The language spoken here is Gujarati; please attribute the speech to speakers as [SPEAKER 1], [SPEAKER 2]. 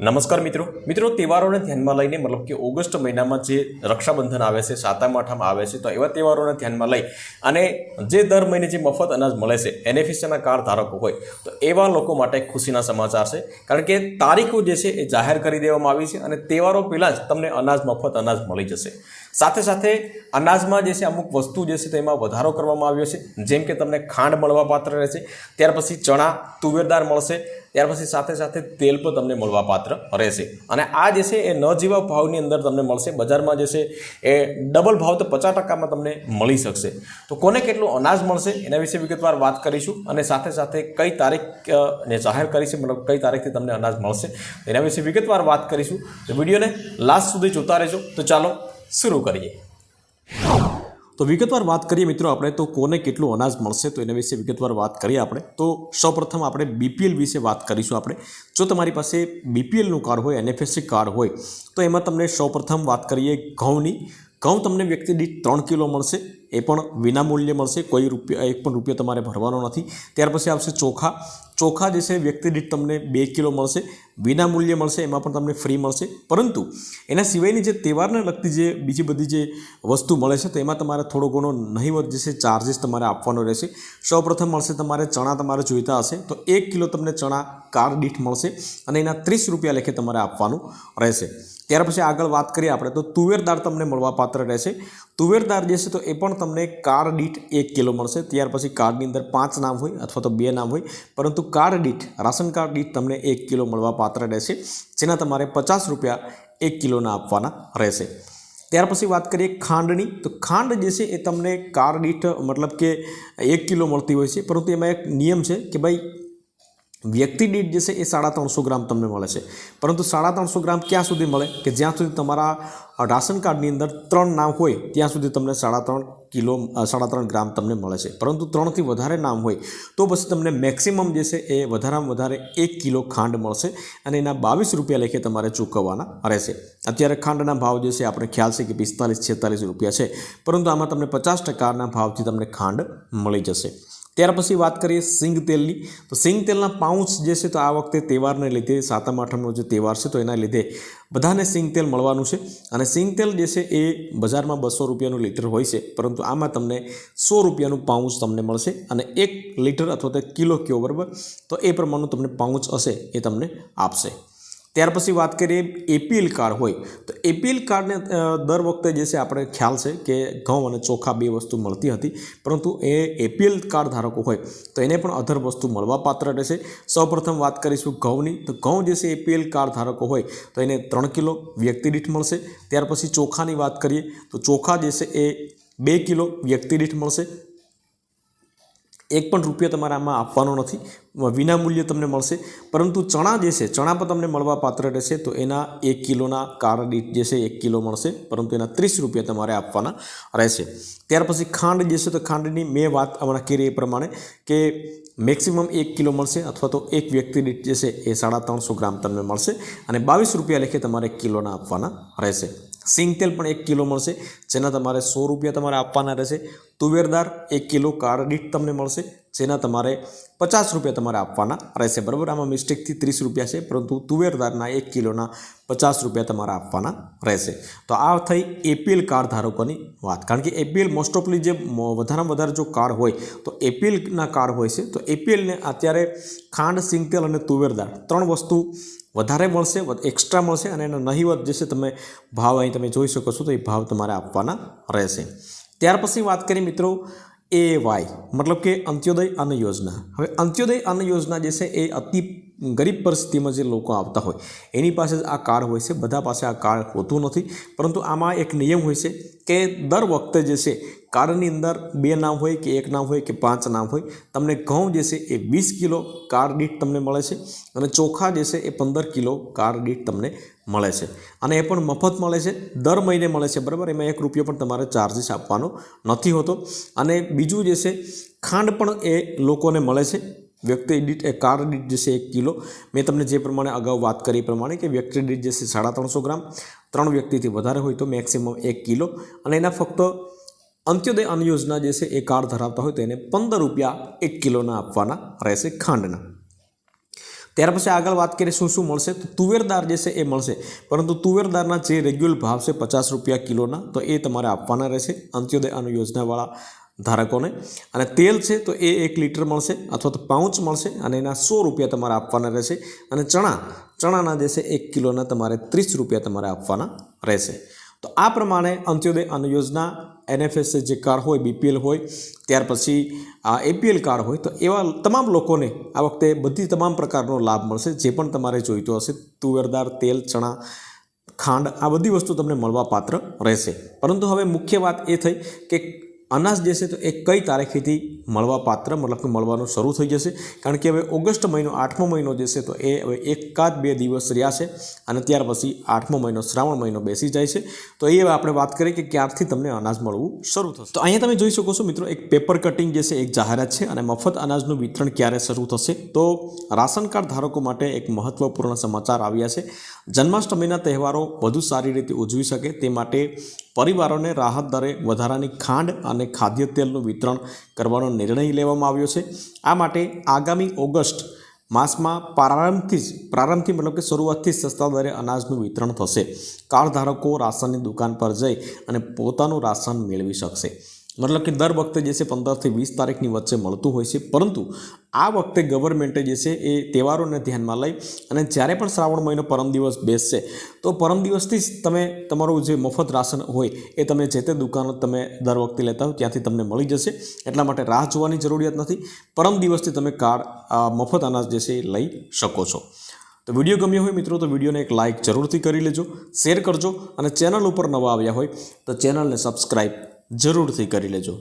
[SPEAKER 1] નમસ્કાર મિત્રો. મિત્રો, તહેવારોને ધ્યાનમાં લઈને મતલબ કે ઓગસ્ટ મહિનામાં જે રક્ષાબંધન આવે છે સાતમ આઠમ આવે છે, તો એવા તહેવારોને ધ્યાનમાં લઈ અને જે દર મહિને જે મફત અનાજ મળે છે બેનિફિશિયરના કાર્ડ ધારકો હોય, તો એવા લોકો માટે ખુશીના સમાચાર છે. કારણ કે તારીખો જે છે, એ જાહેર કરી દેવામાં આવી છે અને તહેવારો પહેલાં જ તમને અનાજ, મફત અનાજ મળી જશે. સાથે સાથે અનાજમાં જે છે, અમુક વસ્તુ જે છે તેમાં વધારો કરવામાં આવ્યો છે. જેમ કે તમને ખાંડ મળવા પાત્ર રહેશે, ત્યાર પછી ચણા તુવેરદાર મળશે ત્યાર પછી સાથે સાથે તેલ પણ તમને મળવા પાત્ર રહેશે. અને આ જે છે, એ ન જેવા ભાવની અંદર તમને મળશે. બજારમાં જે છે, એ ડબલ ભાવ તો પચાસ ટકામાં તમને મળી શકશે. તો કોને કેટલું અનાજ મળશે, એના વિશે વિગતવાર વાત કરીશું. અને સાથે સાથે કઈ તારીખ ને જાહેર કરી છે મતલબ કઈ તારીખથી તમને અનાજ મળશે, એના વિશે વિગતવાર વાત કરીશું. તો વિડીયોને લાસ્ટ સુધી જોતા રહેજો. તો ચાલો, શરૂ કરીએ. તો વિગતવાર વાત કરીએ મિત્રો આપણે, તો કોને કેટલું અનાજ મળશે? તો એના વિશે વિગતવાર વાત કરીએ આપણે. તો સૌપ્રથમ આપણે બીપીએલ વિશે વાત કરીશું આપણે. જો તમારી પાસે બીપીએલનું કાર્ડ હોય એનએફએસસી કાર્ડ હોય, તો એમાં તમને સૌપ્રથમ વાત કરીએ ઘઉંની. ઘઉં તમને વ્યક્તિ દીઠ ત્રણ કિલો મળશે. એ પણ વિનામૂલ્યે મળશે, કોઈ રૂપિયા, એક પણ રૂપિયો તમારે ભરવાનો નથી. ત્યાર પછી આવશે ચોખા. ચોખા જે છે, વ્યક્તિ દીઠ તમને બે કિલો મળશે વિનામૂલ્યે મળશે, એમાં પણ તમને ફ્રી મળશે. પરંતુ એના સિવાયની જે તહેવારને લગતી જે બીજી બધી જે વસ્તુ મળે છે, તો એમાં તમારે થોડો ઘણો નહીવત જે છે ચાર્જિસ તમારે આપવાનો રહેશે. સૌપ્રથમ મળશે તમારે ચણા તમારે જોઈતા હશે, તો એક કિલો તમને ચણા કાર દીઠ મળશે અને એના ત્રીસ રૂપિયા લેખે તમારે આપવાનું રહેશે. ત્યાર પછી આગળ વાત કરીએ આપણે, તો તુવેર દાળ તમને મળવાપાત્ર રહેશે. તુવેર દાળ જે છે તો એ પણ તમને કાર દીઠ એક કિલો મળશે. ત્યાર પછી કાર્ડની અંદર પાંચ નામ હોય અથવા તો બે નામ હોય. પરંતુ કાર્ડ દીઠ, રાશન કાર્ડ દીઠ તમને એક કિલો મળવા પાત્ર રહેશે. જેના તમારે પચાસ રૂપિયા એક કિલોના આપવાના રહેશે. ત્યાર પછી વાત કરીએ ખાંડની. તો ખાંડ જે છે એ તમને કાર દીઠ મતલબ કે એક કિલો મળતી હોય છે. પરંતુ એમાં એક નિયમ છે કે ભાઈ વ્યક્તિ દીઠ જે છે એ સાડા ત્રણસો ગ્રામ તમને મળે છે. પરંતુ સાડા ત્રણસો ગ્રામ ક્યાં સુધી મળે? કે જ્યાં સુધી તમારા રાશન કાર્ડની અંદર ત્રણ નામ હોય, ત્યાં સુધી તમને સાડા ત્રણ કિલો સાડા ત્રણ ગ્રામ તમને મળે છે. પરંતુ ત્રણથી વધારે નામ હોય, તો પછી તમને મેક્સિમમ જે છે એ વધારામાં વધારે એક કિલો ખાંડ મળશે અને એના બાવીસ રૂપિયા લેખે તમારે ચૂકવવાના રહેશે. અત્યારે ખાંડના ભાવ જે છે, આપણે ખ્યાલ છે કે પિસ્તાલીસ છેતાલીસ રૂપિયા છે. પરંતુ આમાં તમને પચાસ ટકાના ભાવથી તમને ખાંડ મળી જશે. ત્યાર પછી વાત કરીએ સિંગ તેલની. તો સિંગ તેલના પાઉચ જે છે તો આ વખતે તહેવારને લીધે સાતમ આઠમનો જે તહેવાર છે તો એના લીધે બધાને સિંગ તેલ મળવાનું છે. અને સિંગ તેલ જે છે એ બજારમાં બસો રૂપિયાનું લીટર હોય છે, પરંતુ આમાં તમને સો રૂપિયાનું પાઉચ તમને મળશે અને એક લીટર અથવા તો કિલો કયો, બરાબર? તો એ પ્રમાણનું તમને પાઉચ હશે એ તમને આપશે. ત્યાર પછી વાત કરીએ એપીએલ કાર્ડ હોય. તો એપીએલ કાર્ડને દર વખતે જે છે આપણે ખ્યાલ છે કે ઘઉં અને ચોખા બે વસ્તુ મળતી હતી, પરંતુ એ એપીએલ કાર્ડ ધારકો હોય, તો એને પણ અધર વસ્તુ મળવાપાત્ર રહેશે. સૌપ્રથમ વાત કરીશું ઘઉંની. તો ઘઉં જે છે એપીએલ કાર્ડ ધારકો હોય, તો એને ત્રણ કિલો વ્યક્તિ દીઠ મળશે. ત્યાર પછી ચોખાની વાત કરીએ, તો ચોખા જે છે એ બે કિલો વ્યક્તિ દીઠ મળશે. એક પણ રૂપિયો તમારે આમાં આપવાનો નથી. વિનામૂલ્ય તમને મળશે. પરંતુ ચણા જે છે, ચણા પણ તમને મળવા પાત્ર રહેશે. તો એના એક કિલોના કાર દીઠ જે છે, એક કિલો મળશે. પરંતુ એના ત્રીસ રૂપિયા તમારે આપવાના રહેશે. ત્યાર પછી ખાંડ જે છે, તો ખાંડની મેં વાત હમણાં કરી એ પ્રમાણે કે મેક્સિમમ એક કિલો મળશે અથવા તો એક વ્યક્તિ દીઠ જે છે, એ સાડા ત્રણસો ગ્રામ તમને મળશે. અને બાવીસ રૂપિયા લેખે તમારે કિલોના આપવાના રહેશે. સિંગ તેલ પણ એક કિલો મળશે. જેના તમારે સો રૂપિયા તમારે આપવાના રહેશે. તુવેરદાર એક કિલો કાર દીઠ તમને મળશે, જેના તમારે પચાસ રૂપિયા તમારે આપવાના રહેશે. બરાબર? આમાં મિસ્ટેકથી ત્રીસ રૂપિયા છે, પરંતુ તુવેરદારના એક કિલોના પચાસ રૂપિયા તમારે આપવાના રહેશે. તો આ થઈ એપીએલ કાર ધારકોની વાત. કારણ કે એપીએલ મોસ્ટ ઓફલી જે વધારામાં વધારે જો કાર હોય, તો એપીએલના કાર હોય છે. તો એપીએલને અત્યારે ખાંડ, સિંગતેલ અને તુવેરદાર ત્રણ વસ્તુ વધારે મળશે એક્સ્ટ્રા મળશે અને એનો નહીવત જે છે તમે ભાવ અહીં તમે જોઈ શકો છો, તો એ ભાવ તમારે આપવાના રહેશે. ત્યાર પછી વાત કરીએ મિત્રો એ વાય મતલબ કે અંત્યોદય અન્ન યોજના. હવે અંત્યોદય અન્ન યોજના જે છે એ અતિ ગરીબ પરિસ્થિતિમાં જે લોકો આવતા હોય, એની પાસે જ આ કાર્ડ હોય છે. બધા પાસે આ કાર્ડ હોતું નથી. પરંતુ આમાં એક નિયમ હોય છે કે દર વખતે જે છે કાર્ડની અંદર બે નામ હોય કે એક નામ હોય કે પાંચ નામ હોય, તમને ઘઉં જે છે એ વીસ કિલો કાર્ડ દીઠ તમને મળે છે અને ચોખા જે છે એ પંદર કિલો કાર્ડ દીઠ તમને મળે છે. અને એ પણ મફત મળે છે. દર મહિને મળે છે, બરાબર? એમાં એક રૂપિયો પણ તમારે ચાર્જીસ આપવાનો નથી હોતો. અને બીજું જે છે, ખાંડ પણ એ લોકોને મળે છે. વ્યક્તિ દીઠ એ કાર્ડ દીઠ જે એક કિલો. મેં તમને જે પ્રમાણે અગાઉ વાત કરી પ્રમાણે કે વ્યક્તિ દીઠ જે સાડા ત્રણસો ગ્રામ ત્રણ વ્યક્તિથી વધારે હોય તો મેક્સિમમ એક કિલો. અને એના ફક્ત અંત્યોદય અન્ન યોજના જે છે એ કાર્ડ ધરાવતા હોય તો એને પંદર રૂપિયા એક કિલોના આપવાના રહેશે ખાંડના.
[SPEAKER 2] ત્યાર પછી આગળ વાત કરીએ શું શું મળશે? તો તુવેર દાળ જે છે એ મળશે. પરંતુ તુવેર દાળના જે રેગ્યુલર ભાવ છે પચાસ રૂપિયા કિલોના, તો એ તમારે આપવાના રહેશે અંત્યોદય અન્ન યોજનાવાળા ધારકોને. અને તેલ છે તો એ એક લીટર મળશે અથવા તો પાઉચ મળશે અને એના સો રૂપિયા તમારે આપવાના રહેશે. અને ચણા, ચણાના જે છે એક કિલોના તમારે ત્રીસ રૂપિયા તમારે આપવાના રહેશે. તો આ પ્રમાણે અંત્યોદય અન્ન યોજના એનએફએસ જે કાર્ડ હોય, બીપીએલ હોય, ત્યાર પછી આ એપીએલ કાર્ડ હોય, તો એવા તમામ લોકોને આ વખતે બધી તમામ પ્રકારનો લાભ મળશે જે પણ તમારે જોઈતો હશે. તુવેરદાર, તેલ, ચણા, ખાંડ આ બધી વસ્તુ તમને મળવા પાત્ર રહેશે. પરંતુ હવે મુખ્ય વાત એ થઈ કે અનાજ છે તો એ કઈ તારીખેથી મળવા પાત્ર, મતલબ કે મળવાનું શરૂ થઈ જશે? કારણ કે હવે ઓગસ્ટ મહિનો, આઠમો મહિનો જે તો એ હવે એકાદ બે દિવસ રહ્યા છે અને ત્યાર પછી આઠમો મહિનો, શ્રાવણ મહિનો બેસી જાય છે. તો એ હવે આપણે વાત કરીએ કે ક્યારથી તમને અનાજ મળવું શરૂ થશે. તો અહીંયા તમે જોઈ શકો છો મિત્રો, એક પેપર કટિંગ જે છે એક જાહેરાત છે અને મફત અનાજનું વિતરણ ક્યારે શરૂ થશે? તો રાશન કાર્ડ ધારકો માટે એક મહત્વપૂર્ણ સમાચાર આવ્યા છે. જન્માષ્ટમીના તહેવારો વધુ સારી રીતે ઉજવી શકે તે માટે પરિવારોને રાહત દરે વધારાની ખાંડ અને ખાદ્ય તેલનું વિતરણ કરવાનો નિર્ણય લેવામાં આવ્યો છે. આ માટે આગામી ઓગસ્ટ માસમાં પ્રારંભથી જ, પ્રારંભથી મતલબ કે શરૂઆતથી સસ્તા દરે અનાજનું વિતરણ થશે. કાર્ડ ધારકો રાશનની દુકાન પર જઈ અને પોતાનું રાશન મેળવી શકશે. મતલબ કે દર વખતે જે છે પંદરથી વીસ તારીખની વચ્ચે મળતું હોય છે. પરંતુ આ વખતે ગવર્મેન્ટે જે છે એ તહેવારોને ધ્યાનમાં લઈ અને જ્યારે પણ શ્રાવણ મહિનો પરમ દિવસ બેસશે, તો પરમ દિવસથી જ તમે તમારું જે મફત રાશન હોય એ તમે જે તે દુકાનો તમે દર વખતે લેતા હો, ત્યાંથી તમને મળી જશે. એટલા માટે રાહ જોવાની જરૂરિયાત નથી. પરમ દિવસથી તમે કાર્ડ મફત અનાજ જે છે એ લઈ શકો છો. તો વીડિયો ગમ્યો હોય મિત્રો, તો વિડીયોને એક લાઇક જરૂરથી કરી લેજો, શેર કરજો અને ચેનલ ઉપર નવા આવ્યા હોય, તો ચેનલને સબસ્ક્રાઈબ જરૂરથી કરી લેજો.